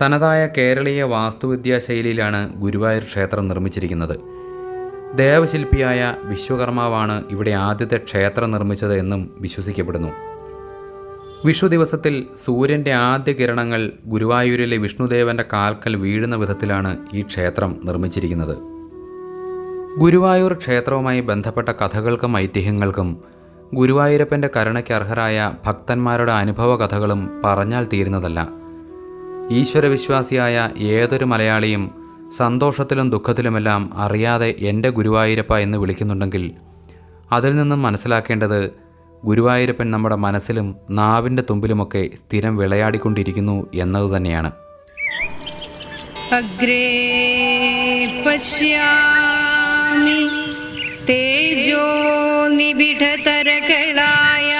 തനതായ കേരളീയ വാസ്തുവിദ്യാ ശൈലിയിലാണ് ഗുരുവായൂർ ക്ഷേത്രം നിർമ്മിച്ചിരിക്കുന്നത്. ദേവശില്പിയായ വിശ്വകർമാവാണ് ഇവിടെ ആദ്യത്തെ ക്ഷേത്രം നിർമ്മിച്ചത് എന്നും വിശ്വസിക്കപ്പെടുന്നു. വിഷു ദിവസത്തിൽ സൂര്യന്റെ ആദ്യ കിരണങ്ങൾ ഗുരുവായൂരിലെ വിഷ്ണുദേവന്റെ കാൽക്കൽ വീഴുന്ന വിധത്തിലാണ് ഈ ക്ഷേത്രം നിർമ്മിച്ചിരിക്കുന്നത്. ഗുരുവായൂർ ക്ഷേത്രവുമായി ബന്ധപ്പെട്ട കഥകൾക്കും ഐതിഹ്യങ്ങൾക്കും ഗുരുവായൂരപ്പന്റെ കരുണയ്ക്ക് അർഹരായ ഭക്തന്മാരുടെ അനുഭവ കഥകളും പറഞ്ഞാൽ തീരുന്നതല്ല. ഈശ്വരവിശ്വാസിയായ ഏതൊരു മലയാളിയും സന്തോഷത്തിലും ദുഃഖത്തിലുമെല്ലാം അറിയാതെ എന്റെ ഗുരുവായൂരപ്പ എന്ന് വിളിക്കുന്നുണ്ടെങ്കിൽ അതിൽ നിന്നും മനസ്സിലാക്കേണ്ടത് ഗുരുവായൂരപ്പൻ നമ്മുടെ മനസ്സിലും നാവിന്റെ തുമ്പിലുമൊക്കെ സ്ഥിരം വിളയാടിക്കൊണ്ടിരിക്കുന്നു എന്നത് തന്നെയാണ്. അഗ്രേ പശ്യാമി തേജോ നിബിഡതരകളായ